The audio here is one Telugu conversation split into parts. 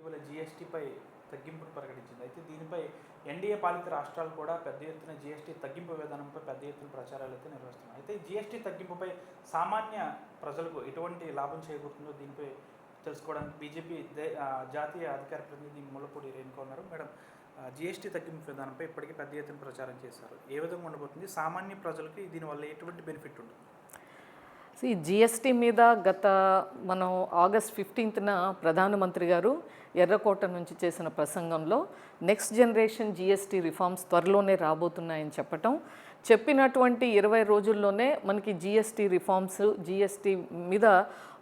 ఇటీవల జీఎస్టీపై తగ్గింపును ప్రకటించింది. అయితే దీనిపై ఎన్డీఏ పాలిత రాష్ట్రాలు కూడా పెద్ద ఎత్తున జీఎస్టీ తగ్గింపు విధానంపై పెద్ద ఎత్తున ప్రచారాలు అయితే నిర్వహిస్తున్నాయి. అయితే జీఎస్టీ తగ్గింపుపై సామాన్య ప్రజలకు ఎటువంటి లాభం చేకూరుతుందో దీనిపై తెలుసుకోవడానికి బీజేపీ దే- జాతీయ అధికార ప్రతినిధి ముల్లపూడి రేణుక ఉన్నారు. మేడం జీఎస్టీ తగ్గింపు విధానంపై ఇప్పటికీ పెద్ద ఎత్తున ప్రచారం చేశారు. ఏ విధంగా ఉండబోతుంది? సామాన్య ప్రజలకు దీనివల్ల ఎటువంటి బెనిఫిట్ ఉంటుంది? ఈ జిఎస్టీ మీద గత మనం ఆగస్ట్ ఫిఫ్టీన్త్న ప్రధానమంత్రి గారు ఎర్రకోట నుంచి చేసిన ప్రసంగంలో నెక్స్ట్ జనరేషన్ జిఎస్టీ రిఫార్మ్స్ త్వరలోనే రాబోతున్నాయని చెప్పటం. చెప్పినటువంటి ఇరవై రోజుల్లోనే మనకి జిఎస్టీ రిఫార్మ్స్ జిఎస్టీ మీద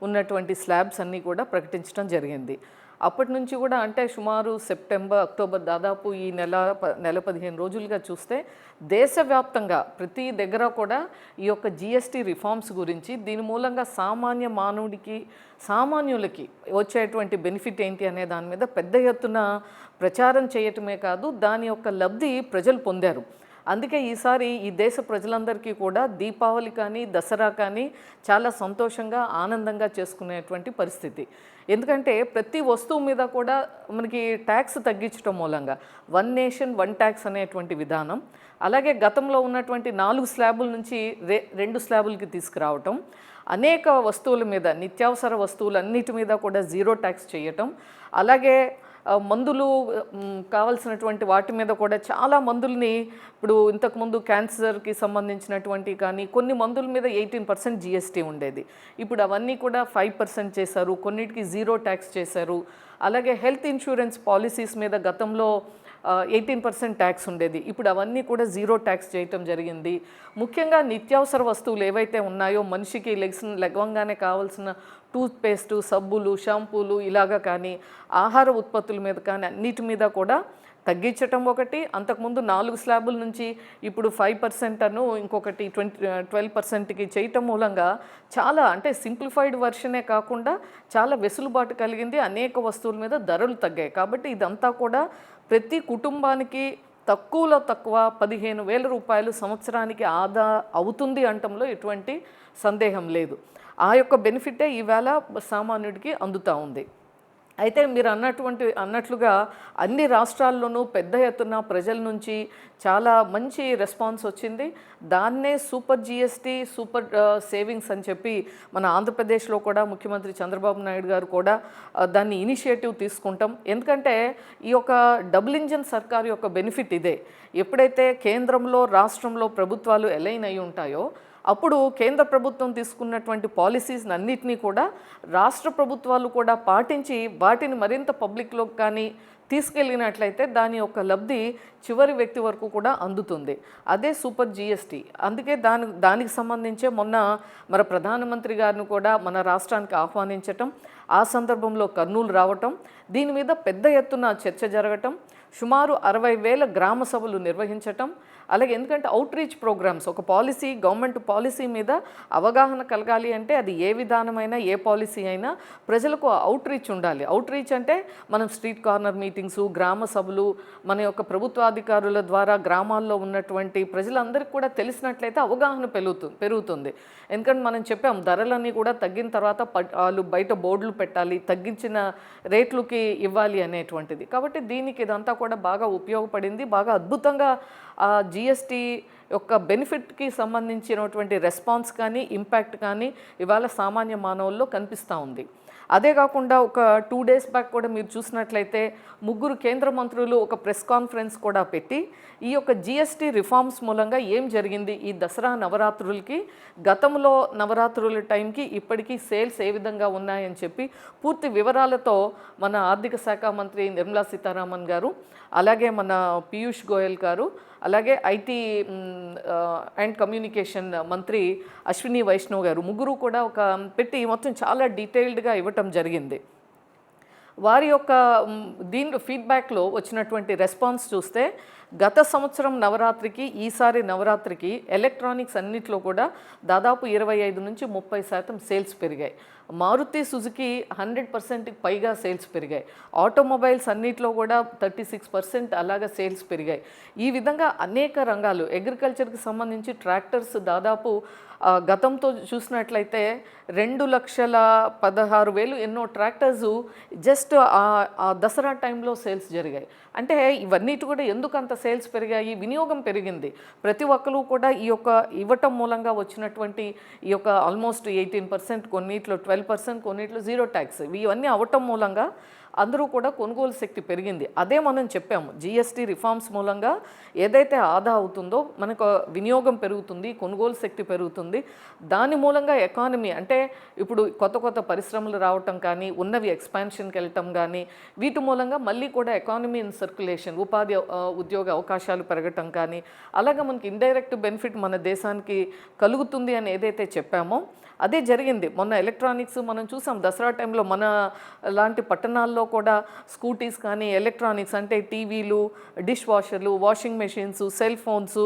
ఉన్నటువంటి స్లాబ్స్ అన్నీ కూడా ప్రకటించడం జరిగింది. అప్పటి నుంచి కూడా అంటే సుమారు సెప్టెంబర్ అక్టోబర్ దాదాపు ఈ నెల ప- నెల పదిహేను రోజులుగా చూస్తే దేశవ్యాప్తంగా ప్రతి దగ్గర కూడా ఈ యొక్క జిఎస్టీ రిఫార్మ్స్ గురించి దీని మూలంగా సామాన్య మానవుడికి సామాన్యులకి వచ్చేటువంటి బెనిఫిట్ ఏంటి అనే దాని మీద పెద్ద ఎత్తున ప్రచారం చేయటమే కాదు దాని యొక్క లబ్ధి ప్రజలు పొందారు. అందుకే ఈసారి ఈ దేశ ప్రజలందరికీ కూడా దీపావళి కానీ దసరా కానీ చాలా సంతోషంగా ఆనందంగా చేసుకునేటువంటి పరిస్థితి. ఎందుకంటే ప్రతి వస్తువు మీద కూడా మనకి ట్యాక్స్ తగ్గించడం మూలంగా వన్ నేషన్ వన్ ట్యాక్స్ అనేటువంటి విధానం. అలాగే గతంలో ఉన్నటువంటి నాలుగు స్లాబుల నుంచి రె రెండు స్లాబులకి తీసుకురావటం. అనేక వస్తువుల మీద నిత్యావసర వస్తువులన్నిటి మీద కూడా జీరో ట్యాక్స్ చేయటం. అలాగే మందులు కావలసినటువంటి వాటి మీద కూడా చాలా మందుల్ని ఇప్పుడు ఇంతకుముందు క్యాన్సర్కి సంబంధించినటువంటి కానీ కొన్ని మందుల మీద ఎయిటీన్ పర్సెంట్ జిఎస్టీ ఉండేది. ఇప్పుడు అవన్నీ కూడా ఫైవ్ పర్సెంట్ చేశారు కొన్నిటికి జీరో ట్యాక్స్ చేశారు. అలాగే హెల్త్ ఇన్సూరెన్స్ పాలసీస్ మీద గతంలో ఎయిటీన్ పర్సెంట్ ట్యాక్స్ ఉండేది. ఇప్పుడు అవన్నీ కూడా జీరో ట్యాక్స్ చేయటం జరిగింది. ముఖ్యంగా నిత్యావసర వస్తువులు ఏవైతే ఉన్నాయో మనిషికి లెగ్స్ లెగవంగానే కావాల్సిన టూత్పేస్టు సబ్బులు షాంపూలు ఇలాగా కానీ ఆహార ఉత్పత్తుల మీద కానీ అన్నిటి మీద కూడా తగ్గించటం ఒకటి. అంతకుముందు నాలుగు స్లాబుల నుంచి ఇప్పుడు ఫైవ్ పర్సెంట్ అను ఇంకొకటి ట్వంటీ ట్వెల్వ్ పర్సెంట్కి చేయటం మూలంగా చాలా అంటే సింప్లిఫైడ్ వర్షనే కాకుండా చాలా వెసులుబాటు కలిగింది. అనేక వస్తువుల మీద ధరలు తగ్గాయి. కాబట్టి ఇదంతా కూడా ప్రతి కుటుంబానికి తక్కువలో తక్కువ పదిహేను వేల రూపాయలు సంవత్సరానికి ఆదా అవుతుంది అంటంలో ఎటువంటి సందేహం లేదు. ఆ యొక్క బెనిఫిటే ఈవేళ సామాన్యుడికి అందుతూ ఉంది. అయితే మీరు అన్నటువంటి అన్నట్లుగా అన్ని రాష్ట్రాల్లోనూ పెద్ద ఎత్తున ప్రజల నుంచి చాలా మంచి రెస్పాన్స్ వచ్చింది. దాన్నే సూపర్ జిఎస్టీ సూపర్ సేవింగ్స్ అని చెప్పి మన ఆంధ్రప్రదేశ్లో కూడా ముఖ్యమంత్రి చంద్రబాబు నాయుడు గారు కూడా దాన్ని ఇనిషియేటివ్ తీసుకుంటాం. ఎందుకంటే ఈ యొక్క డబుల్ ఇంజన్ సర్కార్ యొక్క బెనిఫిట్ ఇదే. ఎప్పుడైతే కేంద్రంలో రాష్ట్రంలో ప్రభుత్వాలు ఎలైన్ అయి ఉంటాయో అప్పుడు కేంద్ర ప్రభుత్వం తీసుకున్నటువంటి పాలసీస్ అన్నిటినీ కూడా రాష్ట్ర ప్రభుత్వాలు కూడా పాటించి వాటిని మరింత పబ్లిక్లోకి కానీ తీసుకెళ్ళినట్లయితే దాని యొక్క లబ్ధి చివరి వ్యక్తి వరకు కూడా అందుతుంది. అదే సూపర్ జిఎస్టీ అందుకే దాని దానికి సంబంధించే మొన్న మన ప్రధానమంత్రి గారిని కూడా మన రాష్ట్రానికి ఆహ్వానించటం ఆ సందర్భంలో కర్నూలు రావటం దీని మీద పెద్ద ఎత్తున చర్చ జరగటం సుమారు అరవై వేల గ్రామ సభలు నిర్వహించటం అలాగే ఎందుకంటే అవుట్ రీచ్ ప్రోగ్రామ్స్ ఒక పాలసీ గవర్నమెంట్ పాలసీ మీద అవగాహన కలగాలి అంటే అది ఏ విధానమైనా ఏ పాలసీ అయినా ప్రజలకు అవుట్ రీచ్ ఉండాలి. అవుట్ రీచ్ అంటే మనం స్ట్రీట్ కార్నర్ మీటింగ్స్ గ్రామ సభలు మన యొక్క ప్రభుత్వాధికారుల ద్వారా గ్రామాల్లో ఉన్నటువంటి ప్రజలందరికీ కూడా తెలిసినట్లయితే అవగాహన పెరుగుతుంది పెరుగుతుంది. ఎందుకంటే మనం చెప్పాం ధరలన్నీ కూడా తగ్గిన తర్వాత వాళ్ళు బయట బోర్డులు పెట్టాలి తగ్గించిన రేట్లకి ఇవ్వాలి అనేటువంటిది. కాబట్టి దీనికి ఇదంతా కూడా బాగా ఉపయోగపడింది బాగా అద్భుతంగా జిఎస్టీ యొక్క బెనిఫిట్కి సంబంధించినటువంటి రెస్పాన్స్ కానీ ఇంపాక్ట్ కానీ ఇవాళ సామాన్య మానవుల్లో కనిపిస్తూ ఉంది. అదే కాకుండా ఒక టూ డేస్ బ్యాక్ కూడా మీరు చూసినట్లయితే ముగ్గురు కేంద్ర మంత్రులు ఒక ప్రెస్ కాన్ఫరెన్స్ కూడా పెట్టి ఈ యొక్క జిఎస్టీ రిఫార్మ్స్ మూలంగా ఏం జరిగింది? ఈ దసరా నవరాత్రులకి గతంలో నవరాత్రుల టైంకి ఇప్పటికీ సేల్స్ ఏ విధంగా ఉన్నాయని చెప్పి పూర్తి వివరాలతో మన ఆర్థిక శాఖ మంత్రి నిర్మలా సీతారామన్ గారు అలాగే మన పీయూష్ గోయల్ గారు అలాగే ఐటీ అండ్ కమ్యూనికేషన్ మంత్రి అశ్విని వైష్ణవ్ గారు ముగ్గురు కూడా ఒక పెట్టి మొత్తం చాలా డీటెయిల్డ్గా ఇవ్వటం జరిగింది. వారి యొక్క దీని ఫీడ్బ్యాక్లో వచ్చినటువంటి రెస్పాన్స్ చూస్తే గత సంవత్సరం నవరాత్రికి ఈసారి నవరాత్రికి ఎలక్ట్రానిక్స్ అన్నిట్లో కూడా దాదాపు ఇరవై ఐదు నుంచి ముప్పై శాతం సేల్స్ పెరిగాయి. మారుతి సుజుకి హండ్రెడ్ పర్సెంట్కి పైగా సేల్స్ పెరిగాయి. ఆటోమొబైల్స్ అన్నిట్లో కూడా థర్టీ సిక్స్ పర్సెంట్ అలాగా సేల్స్ పెరిగాయి. ఈ విధంగా అనేక రంగాలు అగ్రికల్చర్కి సంబంధించి ట్రాక్టర్స్ దాదాపు గతంతో చూసినట్లయితే రెండు లక్షల పదహారు వేలు ఎన్నో ట్రాక్టర్స్ జస్ట్ ఆ దసరా టైంలో సేల్స్ జరిగాయి. అంటే ఇవన్నిటి కూడా ఎందుకు అంత సేల్స్ పెరిగాయి? వినియోగం పెరిగింది. ప్రతి ఒక్కరు కూడా ఈ యొక్క ఇవ్వటం మూలంగా వచ్చినటువంటి ఈ యొక్క ఆల్మోస్ట్ ఎయిటీన్ పర్సెంట్ కొన్నిట్లో ట్వెల్వ్ పర్సెంట్ కొన్నిట్లో జీరో ట్యాక్స్. ఇవన్నీ అవ్వటం మూలంగా అందరూ కూడా కొనుగోలు శక్తి పెరిగింది. అదే మనం చెప్పాము జిఎస్టీ రిఫార్మ్స్ మూలంగా ఏదైతే ఆదా అవుతుందో మనకు వినియోగం పెరుగుతుంది కొనుగోలు శక్తి పెరుగుతుంది. దాని మూలంగా ఎకానమీ అంటే ఇప్పుడు కొత్త కొత్త పరిశ్రమలు రావటం కానీ ఉన్నవి ఎక్స్పాన్షన్కి వెళ్ళటం కానీ వీటి మూలంగా మళ్ళీ కూడా ఎకానమీ ఇన్ సర్క్యులేషన్ ఉపాధి ఉద్యోగ అవకాశాలు పెరగటం కానీ అలాగే మనకి ఇండైరెక్ట్ బెనిఫిట్ మన దేశానికి కలుగుతుంది అని ఏదైతే చెప్పామో అదే జరిగింది. మొన్న ఎలక్ట్రానిక్స్ మనం చూసాం దసరా టైంలో మన లాంటి పట్టణాల్లో కూడా స్కూటీస్ కానీ ఎలక్ట్రానిక్స్ అంటే టీవీలు డిష్ వాషర్లు వాషింగ్ మెషిన్స్ సెల్ ఫోన్స్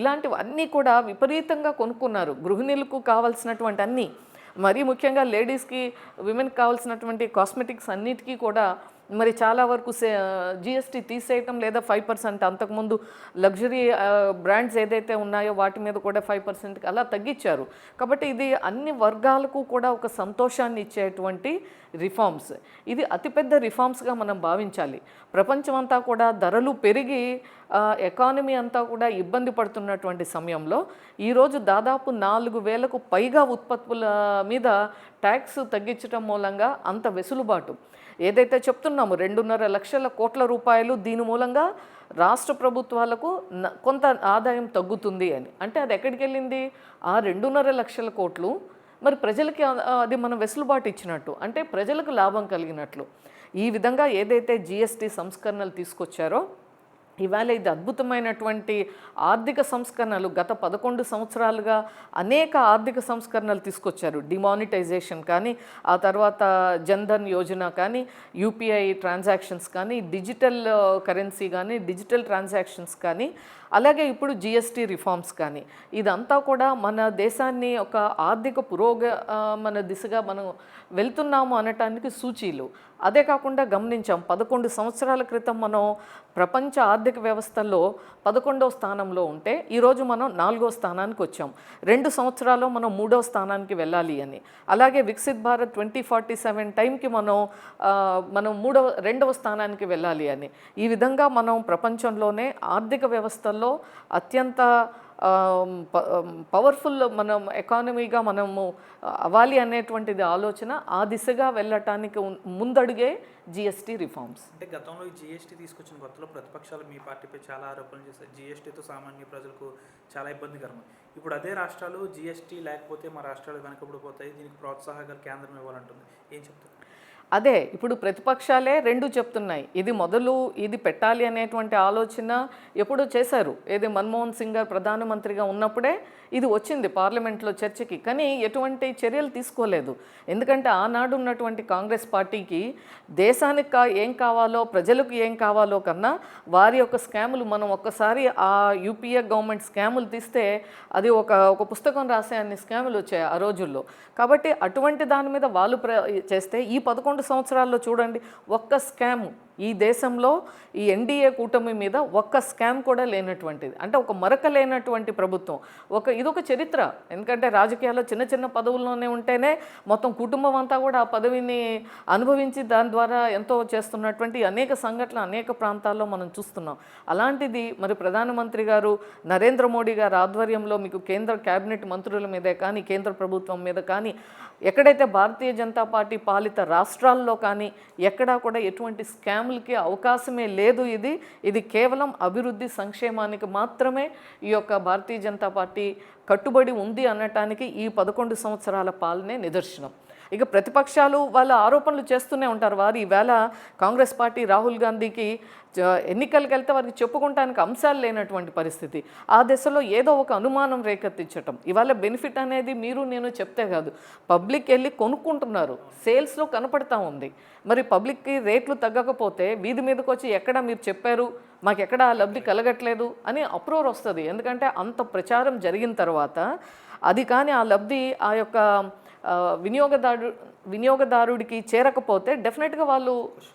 ఇలాంటివన్నీ కూడా విపరీతంగా కొనుక్కున్నారు. గృహిణులకు కావాల్సినటువంటి అన్నీ. మరీ ముఖ్యంగా లేడీస్కి విమెన్కి కావాల్సినటువంటి కాస్మెటిక్స్ అన్నిటికీ కూడా మరి చాలా వరకు జిఎస్టీ తీసేయటం లేదా ఫైవ్ పర్సెంట్ అంతకుముందు లగ్జరీ బ్రాండ్స్ ఏదైతే ఉన్నాయో వాటి మీద కూడా ఫైవ్ పర్సెంట్కి అలా తగ్గించారు. కాబట్టి ఇది అన్ని వర్గాలకు కూడా ఒక సంతోషాన్ని ఇచ్చేటువంటి రిఫార్మ్స్ ఇది అతిపెద్ద రిఫార్మ్స్గా మనం భావించాలి. ప్రపంచమంతా కూడా ధరలు పెరిగి ఎకానమీ అంతా కూడా ఇబ్బంది పడుతున్నటువంటి సమయంలో ఈరోజు దాదాపు నాలుగు వేలకు పైగా ఉత్పత్తుల మీద ట్యాక్స్ తగ్గించడం మూలంగా అంత వెసులుబాటు. ఏదైతే చెప్తున్నామో రెండున్నర లక్షల కోట్ల రూపాయలు దీని మూలంగా రాష్ట్ర ప్రభుత్వాలకు కొంత ఆదాయం తగ్గుతుంది అని. అంటే అది ఎక్కడికి వెళ్ళింది? ఆ రెండున్నర లక్షల కోట్లు మరి ప్రజలకి అది మనం వెసులుబాటు ఇచ్చినట్టు అంటే ప్రజలకు లాభం కలిగినట్లు. ఈ విధంగా ఏదైతే జిఎస్టీ సంస్కరణలు తీసుకొచ్చారో ఇవాళ ఇది అద్భుతమైనటువంటి ఆర్థిక సంస్కరణలు గత పదకొండు సంవత్సరాలుగా అనేక ఆర్థిక సంస్కరణలు తీసుకొచ్చారు. డిమానిటైజేషన్ కానీ ఆ తర్వాత జన్ధన్ యోజన కానీ యూపీఐ ట్రాన్సాక్షన్స్ కానీ డిజిటల్ కరెన్సీ కానీ డిజిటల్ ట్రాన్సాక్షన్స్ కానీ అలాగే ఇప్పుడు జిఎస్టీ రిఫార్మ్స్ కానీ. ఇదంతా కూడా మన దేశాన్ని ఒక ఆర్థిక పురోగ మన దిశగా మనం వెళ్తున్నాము అనటానికి సూచీలు. అదే కాకుండా గమనించాం పదకొండు సంవత్సరాల క్రితం మనం ప్రపంచ ఆర్థిక వ్యవస్థలో పదకొండవ స్థానంలో ఉంటే ఈరోజు మనం నాలుగో స్థానానికి వచ్చాం. రెండు సంవత్సరాల్లో మనం మూడో స్థానానికి వెళ్ళాలి అని. అలాగే Viksit Bharat twenty forty seven టైంకి మనం మనం మూడవ రెండవ స్థానానికి వెళ్ళాలి అని. ఈ విధంగా మనం ప్రపంచంలోనే ఆర్థిక వ్యవస్థల్లో అత్యంత పవర్ఫుల్ మనం ఎకానమీగా మనము అవ్వాలి అనేటువంటిది ఆలోచన ఆ దిశగా వెళ్ళటానికి ముందడుగే జిఎస్టీ రిఫార్మ్స్ అంటే గతంలో ఈ జీఎస్టీ తీసుకొచ్చిన కొత్తలో ప్రతిపక్షాలు మీ పార్టీపై చాలా ఆరోపణలు చేశారు. జీఎస్టీతో సామాన్య ప్రజలకు చాలా ఇబ్బందికరం. ఇప్పుడు అదే రాష్ట్రాలు జీఎస్టీ లేకపోతే మా రాష్ట్రాలు వెనకబడిపోతాయి. దీనికి ప్రోత్సాహకాలు కేంద్రం ఇవ్వాలంటుంది. ఏం చెప్తారు? అదే ఇప్పుడు ప్రతిపక్షాలే రెండు చెప్తున్నాయి. ఇది మొదలు ఇది పెట్టాలి అనేటువంటి ఆలోచన ఎప్పుడో చేశారు. ఏది మన్మోహన్ సింగ్ గారు ప్రధానమంత్రిగా ఉన్నప్పుడే ఇది వచ్చింది పార్లమెంట్లో చర్చకి. కానీ ఎటువంటి చర్యలు తీసుకోలేదు. ఎందుకంటే ఆనాడు ఉన్నటువంటి కాంగ్రెస్ పార్టీకి దేశానికి కా ఏం కావాలో ప్రజలకు ఏం కావాలో కన్నా వారి యొక్క స్కాములు మనం ఒక్కసారి ఆ యూపీఏ గవర్నమెంట్ స్కాములు తీస్తే అది ఒక ఒక పుస్తకం రాసే అన్ని స్కాములు వచ్చాయి ఆ రోజుల్లో. కాబట్టి అటువంటి దాని మీద వాళ్ళు ప్ర చేస్తే ఈ పదకొండు సంవత్సరాల్లో చూడండి ఒక్క స్కామ్. ఈ దేశంలో ఈ ఎన్డీఏ కూటమి మీద ఒక్క స్కామ్ కూడా లేనటువంటిది. అంటే ఒక మరక లేనటువంటి ప్రభుత్వం. ఒక ఇదొక చరిత్ర. ఎందుకంటే రాజకీయాల్లో చిన్న చిన్న పదవుల్లోనే ఉంటేనే మొత్తం కుటుంబం అంతా కూడా ఆ పదవిని అనుభవించి దాని ద్వారా ఎంతో చేస్తున్నటువంటి అనేక సంఘటనలు అనేక ప్రాంతాల్లో మనం చూస్తున్నాం. అలాంటిది మరి ప్రధానమంత్రి గారు నరేంద్ర మోడీ గారు ఆధ్వర్యంలో మీకు కేంద్ర కేబినెట్ మంత్రుల మీదే కానీ కేంద్ర ప్రభుత్వం మీద కానీ ఎక్కడైతే భారతీయ జనతా పార్టీ పాలిత రాష్ట్రాల్లో కానీ ఎక్కడా కూడా ఎటువంటి స్కామ్ స్కాములకి అవకాశమే లేదు ఇది. ఇది కేవలం అభివృద్ధి సంక్షేమానికి మాత్రమే ఈ యొక్క భారతీయ జనతా పార్టీ కట్టుబడి ఉంది అనటానికి ఈ పదకొండు సంవత్సరాల పాలనే నిదర్శనం. ఇక ప్రతిపక్షాలు వాళ్ళ ఆరోపణలు చేస్తూనే ఉంటారు. వారు ఈవేళ కాంగ్రెస్ పార్టీ రాహుల్ గాంధీకి జ- ఎన్నికలకు వెళ్తే వారికి చెప్పుకుంటానికి అంశాలు లేనటువంటి పరిస్థితి. ఆ దశలో ఏదో ఒక అనుమానం రేకెత్తించటం. ఇవాళ బెనిఫిట్ అనేది మీరు నేను చెప్తే కాదు. పబ్లిక్ వెళ్ళి కొనుక్కుంటున్నారు. సేల్స్లో కనపడతా ఉంది. మరి పబ్లిక్కి రేట్లు తగ్గకపోతే వీధి మీదకి వచ్చి ఎక్కడ మీరు చెప్పారు? మాకు ఎక్కడ ఆ లబ్ధి కలగట్లేదు? అని అప్రూవర్ వస్తుంది. ఎందుకంటే అంత ప్రచారం జరిగిన తర్వాత అది కానీ ఆ లబ్ధి ఆ యొక్క వినియోగదారు వినియోగదారుడికి చేరకపోతే డెఫినెట్గా వాళ్ళు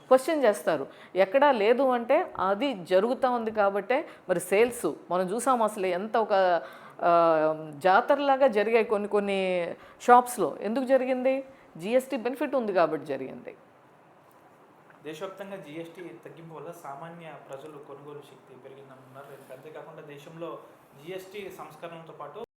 క్వశ్చన్ చేస్తారు. ఎక్కడా లేదు అంటే అది జరుగుతూ ఉంది కాబట్టే మరి సేల్స్ మనం చూసాం అసలు ఎంత ఒక జాతరలాగా జరిగాయి కొన్ని కొన్ని షాప్స్లో. ఎందుకు జరిగింది? జిఎస్టీ బెనిఫిట్ ఉంది కాబట్టి జరిగింది. దేశవ్యాప్తంగా జిఎస్టీ తగ్గింపు వల్ల సామాన్య ప్రజలు కొనుగోలు శక్తి పెరిగిందంటున్నారు అంతేకాకుండా దేశంలో జిఎస్టీ సంస్కరణతో పాటు